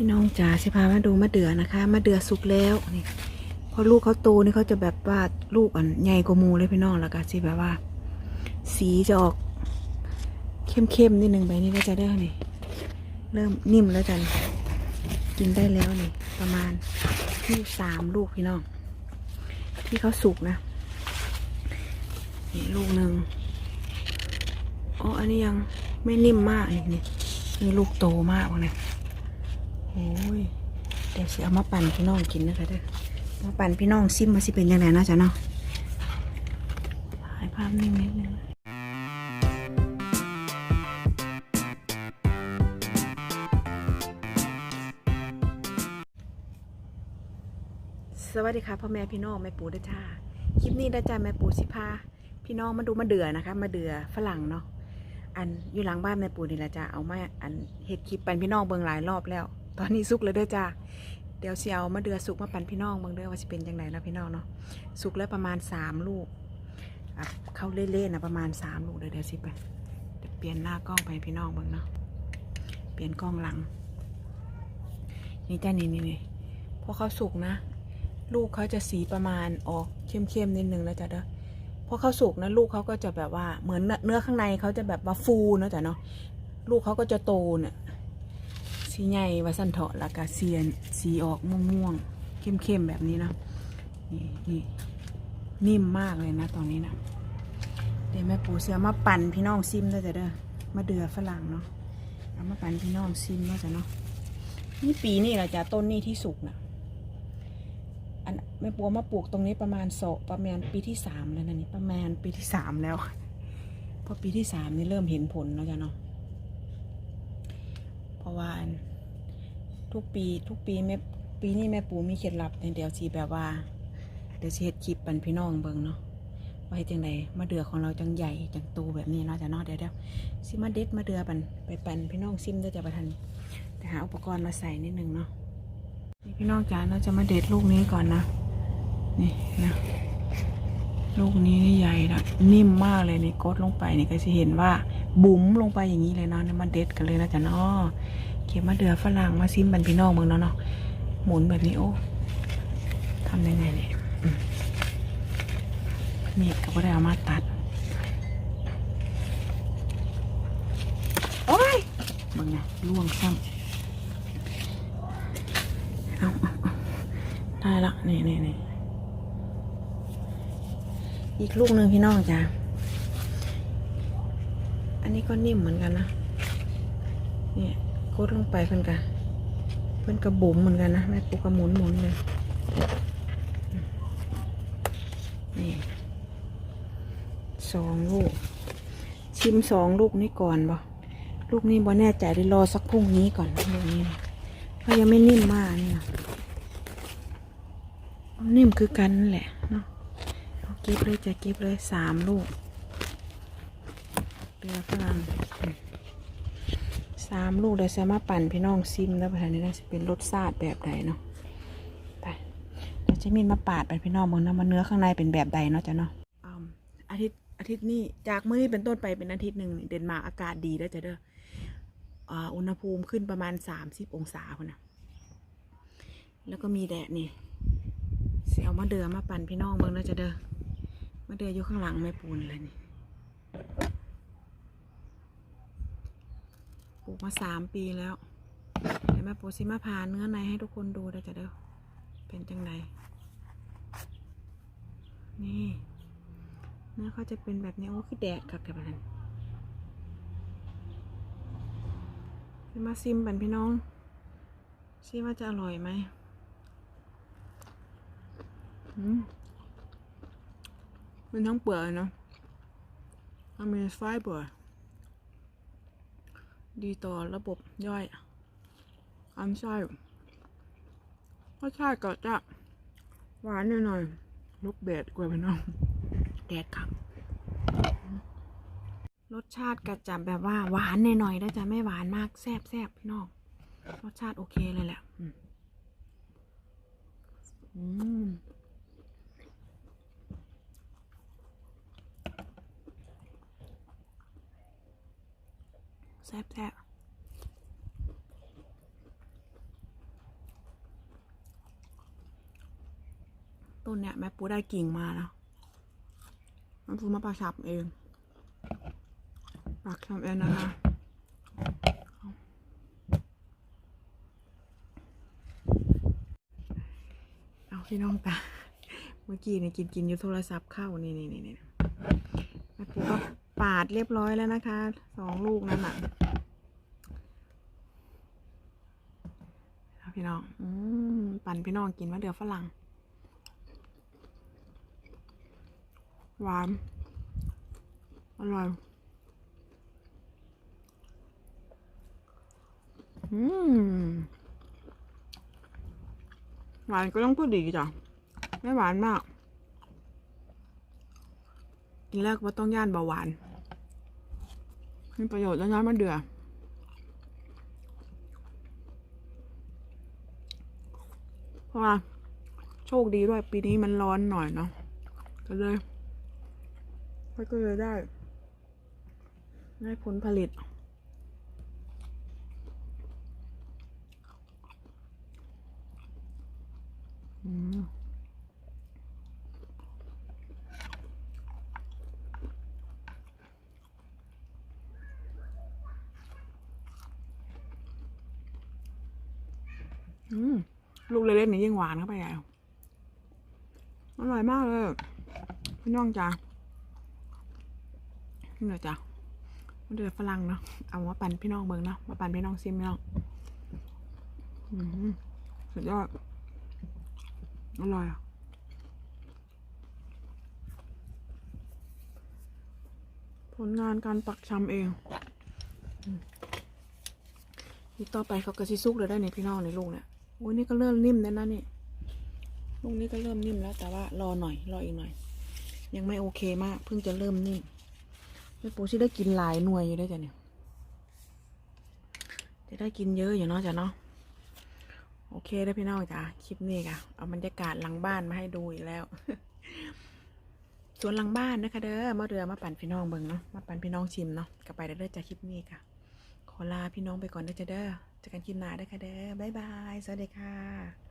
พี่น้องจ๋าสิพามาดูมะเดื่อนะคะมะเดื่อสุกแล้วนี่พอลูกเขาโตนี่เขาจะแบบว่าลูกอ่อนใหญ่กว่ามูเลยพี่น้องแล้วก็สิแบบว่า สีจะออกเข้มๆนิดนึงไปนี่ก็จะได้นี่เริ่มนิ่มแล้วจันกินได้แล้วนี่ประมาณที่สามลูกพี่น้อง ที่เขาสุกนะนี่ลูกหนึ่งอ๋ออันนี้ยังไม่นิ่มมากนี่นี่นี่ลูกโตมากเลย โอ้ยเดี๋ยวสิเอามาปั่นพี่น้องกินนะคะเด้อมาปั่นพี่น้องซิมมาสิเป็นยังไงนะจ๊ะเนาะถ่ายภาพนิ่งนิดนึงสวัสดีค่ะพ่อแม่พี่น้องแม่ปู่ด้วยจ้าคลิปนี้ด้จ้าแม่ปู่สิพาพี่น้องมาดูมาเดือนะคะ มาเดือฝรั่งเนาะอันอยู่หลังบ้านแม่ปู่นี่แหละจ้าเอามาอันเห็ดคลิปปันพี่น้องเบิ่งหลายรอบแล้ว ตอนนี้สุกเลยเด้อจ้าเดี๋ยวเสียวมาเดือสุกมาปั่นพี่น้องเบิ่งเด้อว่าสิเป็นจังไดนะพี่น้องเนาะสุกแล้วประมาณสามลูกเข้าเล่นๆนะประมาณสามลูกเดี๋ยวเดี๋ยวสิไปเดี๋ยวเปลี่ยนหน้ากล้องไปพี่น้องเบิ่งเนาะเปลี่ยนกล้องหลัง นี่จ้านี่นี่นี่พอเขาสุกนะ ลูกเขาจะสีประมาณออกเข้มๆนิดนึงแล้วจ้ะเด้อพอเขาสุกนะลูกเขาก็จะแบบว่าเหมือนเนื้อข้างในเขาจะแบบว่าฟูนะจ้ะเนาะลูกเขาก็จะโตเนี่ย สีใหญ่ว่าสันเถาะแล้วก็เสียนสีออกม่วงๆเข้มๆแบบนี้เนาะนี่นี่นิ่มมากเลยนะตอนนี้นะเดี๋ยวแม่ปูเสียมาปั่นพี่น้องซิมได้จ้ะเด้อมาเดือฝรั่งเนาะเอามาปั่นพี่น้องซิมเนาะจ้ะเนาะนี่ปีนี่แหละจ้ะต้นนี่ที่สุกนะอันแม่ปัวมาปลูกตรงนี้ประมาณโศประมาณปีที่สามแล้วนะนี่ประมาณปีที่สามแล้วเพราะปีที่สามนี่เริ่มเห็นผลแล้วจ้ะเนาะเพราะว่า ทุกปี ทุกปีแม่ปีนี้แม่ปูมีเคล็ดลับในเดี๋ยวสีแบบว่า เดี๋ยวสิเฮ็ดคลิปปันพี่น้องเบิ่งเนาะว่าเฮ็ดจังไดมาเดือของเราจังใหญ่จังโตแบบนี้เนาะจ้ะเนาะเดี๋ยวเดี๋ยวสิมาเด็ดมาเดือปันไปปันพี่น้องซิมเด้อจะประทันแต่หาอุปกรณ์มาใส่นิดนึงเนาะนี่พี่น้องจ๋าเราจะมาเด็ดลูกนี้ก่อนนะนี่นะลูกนี้นี่ใหญ่นะนิ่มมากเลยนี่กดลงไปนี่ก็จะเห็นว่าบุ๋มลงไปอย่างนี้เลยเนาะนี่มาเด็ดกันเลยนะจ๊ะเนาะ เก็บมาเดือฝรั่งมาซิมบันพี่น้องมึงเนาะเนาะหมุนแบบนี้โอ้ทำยังไงเนี่ยมีดก็ไม่ได้เอามาตัด โอ้ยมึงไงล่วงซ้ำเอาเอาเอาได้ละนี่นี่นี่อีกลูกหนึ่งพี่น้องจ้ะ อันนี้ก็นิ่มเหมือนกันนะ เนี่ย โคตรลงไปเพิ่นกะเพิ่นกระบุ๋มเหมือนกันนะแม่ปูกระหมุนหมุนเลยนี่สองลูก ชิมสองลูกนี้ก่อนบ่ลูกนี้บ่แน่ใจเลยรอสักพรุ่งนี้ก่อนลูกนี้นะก็ยังไม่นิ่มมากนี่นะนิ่มคือกันนั่นแหละเนาะเก็บเลยจะเก็บเลยสามลูกเรือฝรั่ง สามลูกเดี๋ยวจะมาปั่นพี่น้องซิมแล้วประธานนี้นะจะเป็นรสชาติแบบใดเนาะไปเดี๋ยวจะมีมาปาดไปพี่น้องมึงนะมันเนื้อข้างในเป็นแบบใดเนาะจ้ะเนาะอืมอาทิตย์อาทิตย์นี้จากมื้อนี้เป็นต้นไปเป็นอาทิตย์หนึ่งเดนมาร์กอากาศดีแล้วจ้ะเด้ออุณหภูมิขึ้นประมาณสามสิบองศาคนนะแล้วก็มีแดดนี่เสียเอามาเดือมาปั่นพี่น้องเบิ่งแล้วจะเด้อมาเดืออยู่ข้างหลังไม่ปูนเลยนี่ป ลูกมาสามปีแล้วเดี๋ยวแม่ปูซิมาพาเนื้อในให้ทุกคนดูได้จะเด้อเป็นจังไดนี่เนื้อเขาจะเป็นแบบนี้โอ้คือแดดครับแต่ประเด็นมาซิมปันพี่น้องซิว่าจะอร่อยไหมมเป็นทั้งเปลือกเลยเนาะมันมีไฟเบอร์ ดีต่อระบบย่อยอันไส้รสชาติก็จะหวานหน่อยๆลูกแดดกว่าพี่น้องแดดครับรสชาติก็จะแบบว่าหวานหน่อยๆนะจ๊ะไม่หวานมากแซ่บแซ่บพี่น้องรสชาติโอเคเลยแหละอืม แซ่บแซ่บต้นเนี่ยแม่ปูได้กิ่งมาแล้วแม่ปูมาประชับเองปากทำเองนะคะเอาพี่น้องตาเมื่อกี้เนี่ยกินกินอยู่โทรศัพท์เข้านี่นี่นี่นี่แม่ปูก็ ปาดเรียบร้อยแล้วนะคะ สองลูกนั่นน่ะพี่น้องอืมปั่นพี่น้องกินมะเดือฝรั่ง หวาน อร่อย อืม หวานก็ต้องพูดดีจ้ะ ไม่หวานมาก กินแล้วก็ต้องย่านเบาหวาน มีประโยชน์แล้วน้ำมันเดือเพราะว่าโชคดีด้วยปีนี้มันร้อนหน่อยเนาะก็เลยก็เลยได้ ได้ผลผลิตอืม ลูกเล็กๆนี่ยิ่งหวานเข้าไปใหญ่อร่อยมากเลยพี่น้องจ้านี่เลยจ้ะมันเดือดฝรั่งเนาะเอามาปั่นพี่น้องเบิ่งเนาะมาปั่นพี่น้องซิมพี่น้องอืมสุดยอดอร่อยอะผลงานการปักชำเองนี่ต่อไปเขาก็สิซุกเลยได้เนี่ยพี่น้องในลูกเนี่ย โอ้ยนี่ก็เริ่มนิ่มแล้วนะนี่ลูกนี้ก็เริ่มนิ่มแล้ว แต่ว่ารอหน่อย รออีกหน่อย ยังไม่โอเคมาก เพิ่งจะเริ่มนิ่มแม่ปูชิได้กินหลายหน่วยอยู่ด้วยจ้ะเนี่ย จะได้กินเยอะอยู่เนาะจ้ะเนาะ โอเคได้พี่น้องจ้ะ คลิปนี้ค่ะ เอาบรรยากาศหลังบ้านมาให้ดูอีกแล้วสวนหลังบ้านนะคะเด้อมาเรือมาปั่นพี่น้องเบิ่งเนาะ มาปั่นพี่น้องชิมเนาะกลับไปเด้อจ้ะคลิปนี้ค่ะ ขอลาพี่น้องไปก่อนเด้อจ้ะเด้อ จอกันคลิปหน้าได้ค่ะเด้อบ๊ายบาย สวัสดีค่ะ